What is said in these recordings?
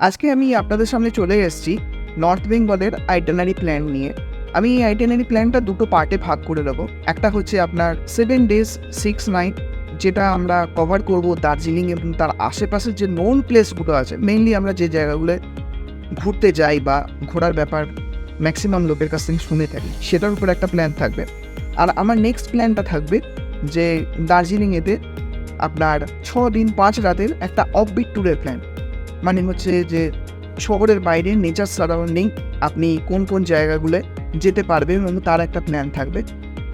আজকে আমি আপনাদের সামনে চলে এসেছি নর্থ বেঙ্গলের আইটেনারি প্ল্যান নিয়ে। আমি এই আইটেনারি প্ল্যানটা দুটো পার্টে ভাগ করে দেবো একটা হচ্ছে আপনার সেভেন ডেজ সিক্স নাইট যেটা আমরা কভার করব দার্জিলিং এবং তার আশেপাশের যে নোন প্লেসগুলো আছে মেইনলি আমরা যে জায়গাগুলো ঘুরতে যাই বা ঘোরার ব্যাপার ম্যাক্সিমাম লোকের কাছ থেকে শুনে থাকি, সেটার উপর একটা প্ল্যান থাকবে। আর আমার নেক্সট প্ল্যানটা থাকবে যে দার্জিলিংয়েতে আপনার ছ দিন পাঁচ রাতের একটা অফবিট ট্যুরের প্ল্যান মানে হচ্ছে যে শহরের বাইরে নেচার সারাউন্ডিং আপনি কোন কোন জায়গাগুলো যেতে পারবেন এবং তার একটা প্ল্যান থাকবে।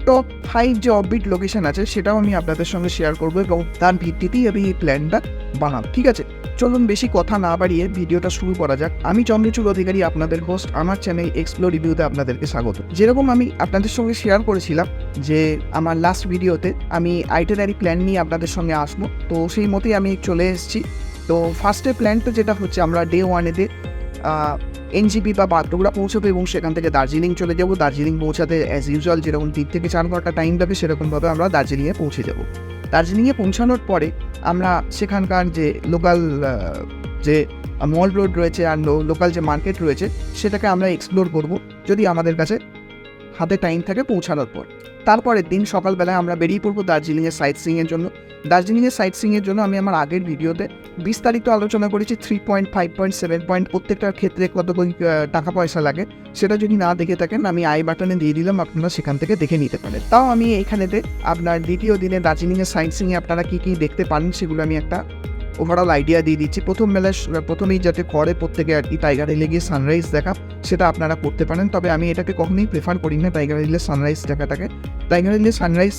টপ ফাইভ যে অফবিট লোকেশান আছে, সেটাও আমি আপনাদের সঙ্গে শেয়ার করব এবং তার ভিত্তিতেই আমি এই প্ল্যানটা বানাবো, ঠিক আছে? চলুন বেশি কথা না বাড়িয়ে ভিডিওটা শুরু করা যাক। আমি চন্দ্রচূড় অধিকারী, আপনাদের হোস্ট আমার চ্যানেল এক্সপ্লোর রিভিউতে আপনাদেরকে স্বাগত। যেরকম আমি আপনাদের সঙ্গে শেয়ার করেছিলাম যে আমার লাস্ট ভিডিওতে আমি আইটেনারি প্ল্যান নিয়ে আপনাদের সঙ্গে আসব, তো সেই মতেই আমি চলে এসেছি। তো ফার্স্টে প্ল্যানটা যেটা হচ্ছে, আমরা ডে ওয়ানেতে এনজিপি বা বাগডোগরা পৌঁছবো এবং সেখান থেকে দার্জিলিং চলে যাব। দার্জিলিং পৌঁছাতে অ্যাজ ইউজুয়াল যেরকম তিন থেকে চার ঘণ্টা টাইম লাগে, সেরকমভাবে আমরা দার্জিলিংয়ে পৌঁছে যাব। দার্জিলিংয়ে পৌঁছানোর পরে আমরা সেখানকার যে লোকাল যে মল রোড রয়েছে আর লোকাল যে মার্কেট রয়েছে, সেটাকে আমরা এক্সপ্লোর করব। যদি আমাদের কাছে হাতে টাইম থাকে পৌঁছানোর পর। তারপরের দিন সকালবেলায় আমরা বেরিয়ে পড়ব দার্জিলিংয়ের সাইট সিংয়ের জন্য। দার্জিলিংয়ের সাইট সিংয়ের জন্য আমি আমার আগের ভিডিওতে বিস্তারিত আলোচনা করেছি three point five point seven point প্রত্যেকটার ক্ষেত্রে কত টাকা পয়সা লাগে, সেটা যদি না দেখে থাকেন, আমি আই বাটনে দিয়ে দিলাম, আপনারা সেখান থেকে দেখে নিতে পারেন। তাও আমি এইখানেতে আপনার দ্বিতীয় দিনে দার্জিলিংয়ের সাইট সিংয়ে আপনারা কী কী দেখতে পারেন, সেগুলো আমি একটা ওভারঅল আইডিয়া দিয়ে দিচ্ছি। প্রথম মেলায় প্রথমেই যাতে করে প্রত্যেকে আর কি টাইগার হিলে গিয়ে সানরাইজ দেখা, সেটা আপনারা করতে পারেন। তবে আমি এটাকে কখনোই প্রেফার করি না টাইগার হিলে সানরাইজ দেখাটাকে। টাইগার হিলের সানরাইজ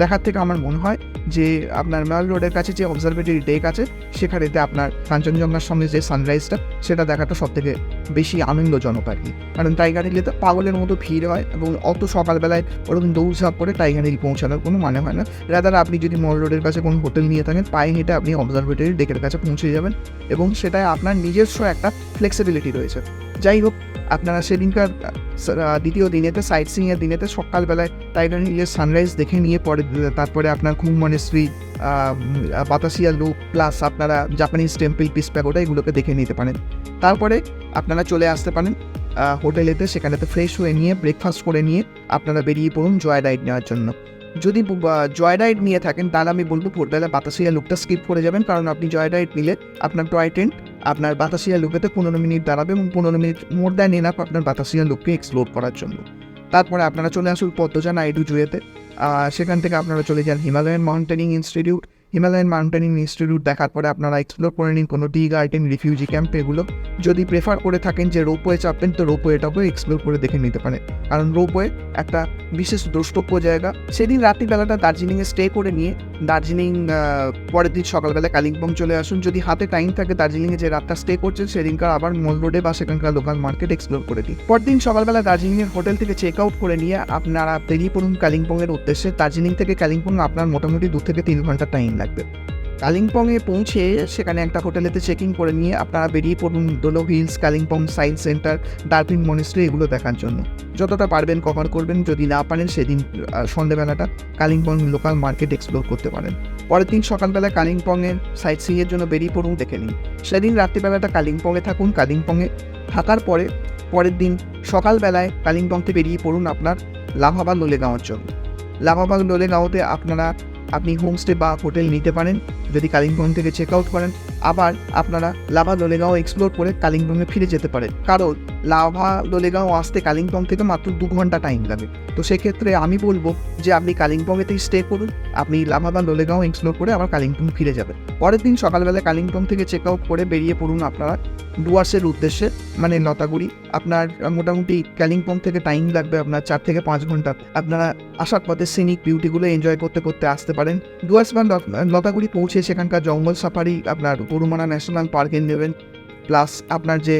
দেখার থেকে আমার মনে হয় যে আপনার মেল রোডের কাছে যে অবজারভেটরি ডেক আছে, সেখানেতে আপনার কাঞ্চনজঙ্ঘার সামনে যে সানরাইজটা সেটা দেখাটা সব থেকে বেশি আনন্দজনক আর কি। কারণ টাইগার হিলে তো পাগলের মতো ভিড় হয় এবং অত সকালবেলায় ওরকম দৌড়ঝাঁপ করে টাইগার হিল পৌঁছানোর কোনো মানে হয় না। রাদার আপনি যদি মল রোডের কাছে কোনো হোটেল নিয়ে থাকেন, পায়ে হেঁটে আপনি অবজারভেটরি ডেকের কাছে পৌঁছে যাবেন এবং সেটায় আপনার নিজস্ব একটা ফ্লেক্সিবিলিটি রয়েছে। যাই হোক আপনারা সেদিনকার দ্বিতীয় দিনেতে সাইট সিংয়ের দিনেতে সকালবেলায় টাইগার হিলের সানরাইজ দেখে নিয়ে পরে, তারপরে আপনার খুব মনেশ্রী বাতাসিয়া লুপ প্লাস আপনারা জাপানিজ টেম্পল পিস প্যাগোডা এগুলোকে দেখে নিতে পারেন। তারপরে আপনারা চলে আসতে পারেন হোটেলেতে সেখানেতে ফ্রেশ হয়ে নিয়ে ব্রেকফাস্ট করে নিয়ে আপনারা বেরিয়ে পড়ুন জয় রাইড নেওয়ার জন্য। যদি জয়রাইড জয় রাইড নিয়ে থাকেন, তাহলে আমি বলব ভোরবেলা বাতাসিয়া লুকটা স্কিপ করে যাবেন। কারণ আপনি জয় রাইড নিলে আপনার টয় ট্রেন আপনার বাতাসিয়া লুকেতে পনেরো মিনিট দাঁড়াবে এবং পনেরো মিনিট মোর দ্যান এনাফ আপনার বাতাসিয়া লুককে এক্সপ্লোর করার জন্য। তারপরে আপনারা চলে আসুন পদ্মজা নাইডু জুয়েতে। সেখান থেকে আপনারা চলে যান Himalayan Mountaineering Institute Himalayan Mountaineering Institute দেখার পরে আপনারা এক্সপ্লোর করে নিন কোনো টি গার্ডেন রিফিউজি ক্যাম্প, এগুলো। যদি প্রেফার করে থাকেন যে রোপওয়ে চাপবেন তো রোপওয়েটাকেও এক্সপ্লোর করে দেখে নিতে পারেন। কারণ রোপওয়ে একটা বিশেষ দ্রষ্টব্য জায়গা। সেদিন রাত্রিবেলাটা দার্জিলিংয়ে স্টে করে নিয়ে দার্জিলিং পরের দিন সকালবেলা কালিম্পং চলে আসুন। যদি হাতে টাইম থাকে দার্জিলিংয়ে যে রাতটা স্টে করছেন, সেদিনকার আবার মল রোডে বা সেখানকার লোকাল মার্কেট এক্সপ্লোর করে দিন। পরদিন সকালবেলা দার্জিলিংয়ের হোটেল থেকে চেক আউট করে নিয়ে আপনারা বেরিয়ে পড়ুন কালিম্পংয়ের উদ্দেশ্যে। দার্জিলিং থেকে কালিম্পং আপনার মোটামুটি দু থেকে তিন ঘণ্টা টাইম লাগবে কালিম্পংয়ে পৌঁছে সেখানে একটা হোটেলেতে চেকিং করে নিয়ে আপনারা বেরিয়ে পড়ুন Deolo Hills, Kalimpong Science Centre Durpin monastery এগুলো দেখার জন্য। যতটা পারবেন কভার করবেন, যদি না পারেন সেদিন সন্ধ্যেবেলাটা কালিম্পং লোকাল মার্কেট এক্সপ্লোর করতে পারেন। পরের দিন সকালবেলা কালিম্পংয়ের সাইট সিংয়ের জন্য বেরিয়ে পড়ুন, দেখে নিন। সেদিন রাত্রিবেলাটা কালিম্পংয়ে থাকুন, কালিম্পংয়ে থাকার পরে পরের দিন সকালবেলায় কালিম্পংতে বেরিয়ে পড়ুন আপনার লাভাবাগ লোলেগাঁওয়ের জন্য। লাভাবাগ লোলেগাঁওতে আপনারা আপনি হোমস্টে বা হোটেল নিতে পারেন। যদি কালিম্পং থেকে চেক আউট করেন, আবার আপনারা লাভা লোলেগাঁও এক্সপ্লোর করে কালিম্পংয়ে ফিরে যেতে পারেন। কারণ লাভা লোলেগাঁও আসতে কালিম্পং থেকে মাত্র দু ঘণ্টা টাইম লাগে। তো সেক্ষেত্রে আমি বলব যে আপনি কালিম্পংয়েতেই স্টে করুন, আপনি লাভা বা লোলেগাঁও এক্সপ্লোর করে আবার কালিম্পং ফিরে যাবেন। পরের দিন সকালবেলা কালিম্পং থেকে চেক আউট করে বেরিয়ে পড়ুন আপনারা ডুয়ার্সের উদ্দেশ্যে মানে লতাগুড়ি। আপনার মোটামুটি কালিম্পং থেকে টাইম লাগবে আপনার চার থেকে পাঁচ ঘণ্টা। আপনারা আসার পথে সিনিক বিউটিগুলো এনজয় করতে করতে আসতে পারেন। ডুয়ার্স বা লতাগুড়ি পৌঁছে সেখানকার জঙ্গল সাফারি, আপনার গরুমারা ন্যাশনাল পার্কে নেবেন প্লাস আপনার যে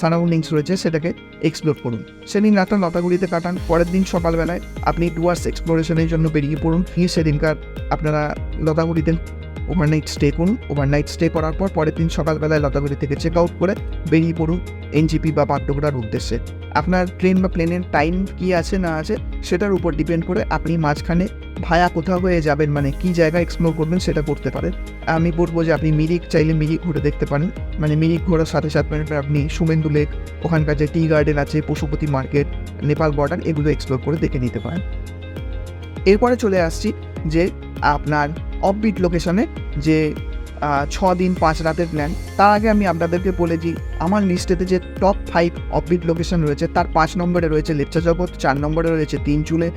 সারাউন্ডিংস রয়েছে সেটাকে এক্সপ্লোর করুন। সেদিন রাতটা লতাগুড়িতে কাটান, পরের দিন সকালবেলায় আপনি ডুয়ার্স এক্সপ্লোরেশনের জন্য বেরিয়ে পড়ুন। গিয়ে সেদিনকার আপনারা লতাগুড়িতে ওভারনাইট স্টে করুন। ওভারনাইট স্টে করার পর পরের দিন সকালবেলায় লতাগুড়ি থেকে চেক আউট করে বেরিয়ে পড়ুন এনজিপি বা পাট্যকরার উদ্দেশ্যে। আপনার ট্রেন বা প্লেনের টাইম কি আছে না আছে সেটার উপর ডিপেন্ড করে আপনি মাঝখানে ভায়া কোথাও হয়ে যাবেন মানে কি জায়গা এক্সপ্লোর করবেন সেটা করতে পারেন। আমি বলব যে আপনি মিরিক চাইলে মিরিক ঘুরে দেখতে পারেন। মানে মিরিক ঘোরার সাথে সাথে আপনি সুমেন্দু লেক, ওখানকার যে টি গার্ডেন আছে, পশুপতি মার্কেট নেপাল বর্ডার এগুলো এক্সপ্লোর করে দেখে নিতে পারেন। এরপরে চলে আসছি যে আপনার অফবিট লোকেশনে যে ছ দিন পাঁচ রাতের প্ল্যান তার আগে আমি আপনাদেরকে বলে দিই, আমার লিস্টেতে যে টপ ফাইভ অফবিট লোকেশন রয়েছে, তার পাঁচ নম্বরে রয়েছে লেপচা জগৎ, চার নম্বরে রয়েছে তিনচুলে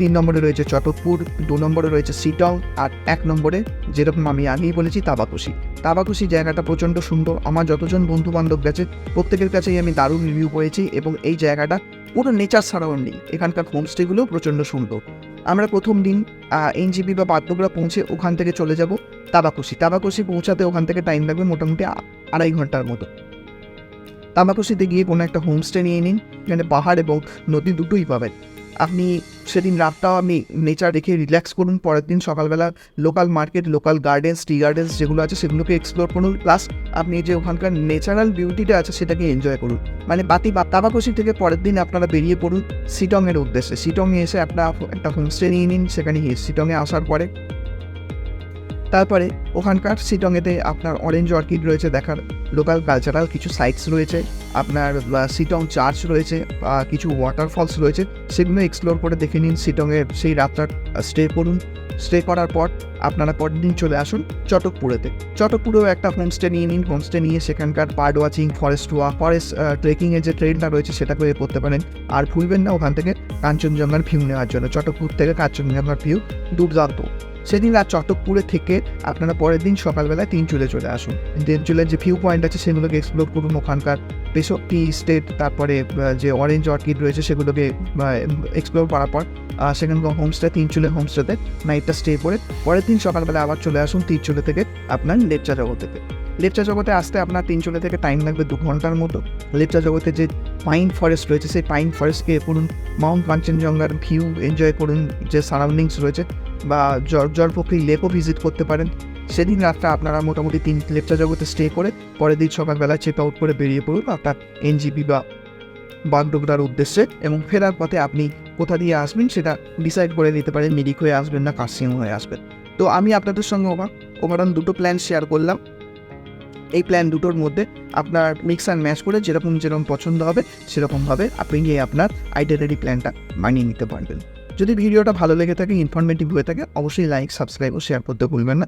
তিন নম্বরে রয়েছে চটকপুর, দু নম্বরে রয়েছে সিটং আর এক নম্বরে যেরকম আমি আগেই বলেছি, তাবাকুশি। তাবাকুশি জায়গাটা প্রচণ্ড সুন্দর, আমার যতজন বন্ধু বান্ধব গেছে, প্রত্যেকের কাছেই আমি দারুণ রিভিউ পেয়েছি, এবং এই জায়গাটা পুরো নেচার সারাউন্ডিং এখানকার হোমস্টেগুলোও প্রচণ্ড সুন্দর। আমরা প্রথম দিন এনজিপি বা বাদ্যকরা পৌঁছে ওখান থেকে চলে যাব, তাবাকুশি। তাবাকুশি পৌঁছাতে ওখান থেকে টাইম লাগবে মোটামুটি আড়াই ঘণ্টার মতো। তাবাকুশিতে গিয়ে কোনো একটা হোমস্টে নিয়ে নিন, যেখানে পাহাড় এবং নদী দুটোই পাবেন। আপনি সেদিন রাতটাও আপনি নেচার দেখে রিল্যাক্স করুন, পরের দিন সকালবেলা local market local gardens tea gardens যেগুলো আছে সেগুলোকে এক্সপ্লোর করুন। প্লাস আপনি যে ওখানকার ন্যাচারাল বিউটিটা আছে সেটাকে এনজয় করুন। মানে বাতি বা তাবাকুশি থেকে পরের দিন আপনারা বেরিয়ে পড়ুন সিটংয়ের উদ্দেশ্যে। সিটংয়ে এসে আপনারা একটা হোমস্টে নিয়ে নিন, সেখানে সিটংয়ে আসার পরে তারপরে ওখানকার সিটংয়েতে আপনার অরেঞ্জ অর্কিড রয়েছে দেখার লোকাল কালচারাল কিছু সাইটস রয়েছে, আপনার সিটং চার্চ রয়েছে কিছু ওয়াটারফলস রয়েছে, সেগুলো এক্সপ্লোর করে দেখে নিন সিটংয়ের সেই রাতটা স্টে করুন। স্টে করার পর আপনারা পরের দিন চলে আসুন চটকপুরেতে। চটকপুরেও একটা হোমস্টে নিয়ে নিন হোমস্টে নিয়ে সেখানকার বার্ড ওয়াচিং ফরেস্ট ওয়া ফরেস্ট ট্রেকিংয়ের যে ট্রেনটা রয়েছে সেটা করে করতে পারেন। আর ভুলবেন না ওখান থেকে কাঞ্চনজঙ্ঘার ভিউ নেওয়ার জন্য, চটকপুর থেকে কাঞ্চনজঙ্ঘার ভিউ দুর্দান্ত। সেদিন আর চটকপুরে থেকে আপনারা পরের দিন সকালবেলায় তিন চুলে চলে আসুন। তিন চুলের যে ভিউ পয়েন্ট আছে সেগুলোকে এক্সপ্লোর করুন ওখানকার বেসক টি স্টেট তারপরে যে অরেঞ্জ অর্কিড রয়েছে সেগুলোকে এক্সপ্লোর করার পর সেখানকার হোমস্টে তিন চুলে হোমস্টেতে নাইটটা স্টে করে পরের দিন সকালবেলা আবার চলে আসুন তিন চুলে থেকে আপনার লেপচা থেকে লেপচা জগতে আসতে আপনার তিন চুলে থেকে টাইম লাগবে দু ঘণ্টার মতো। লেপচা জগতে যে পাইন ফরেস্ট রয়েছে, সেই পাইন ফরেস্টকে করুন মাউন্ট কাঞ্চনজঙ্ঘার ভিউ এনজয় করুন, যে সারাউন্ডিংস রয়েছে বা জর জলপক্ষী লেকও ভিজিট করতে পারেন। সেদিন রাতটা আপনারা মোটামুটি তিন লেপচা জগতে স্টে করে পরের দিন সকালবেলা চেক আউট করে বেরিয়ে পড়ুন আপনার এনজিপি বা বাগডোগরার উদ্দেশ্যে এবং ফেরার পথে আপনি কোথা দিয়ে আসবেন সেটা ডিসাইড করে নিতে পারেন মিরিক হয়ে আসবেন না কাশিং হয়ে আসবেন। তো আমি আপনাদের সঙ্গে ওভার ওভারঅল দুটো প্ল্যান শেয়ার করলাম। এই প্ল্যান দুটোর মধ্যে আপনার মিক্স অ্যান্ড ম্যাচ করে যেরকম যেরকম পছন্দ হবে, সেরকমভাবে আপনি গিয়ে আপনার আইডেন্টিটি প্ল্যানটা মানিয়ে নিতে পারবেন। যদি ভিডিওটা ভালো লেগে থাকে ইনফরমেটিভ হয়ে থাকে, অবশ্যই লাইক সাবস্ক্রাইব ও শেয়ার করতে ভুলবেন না।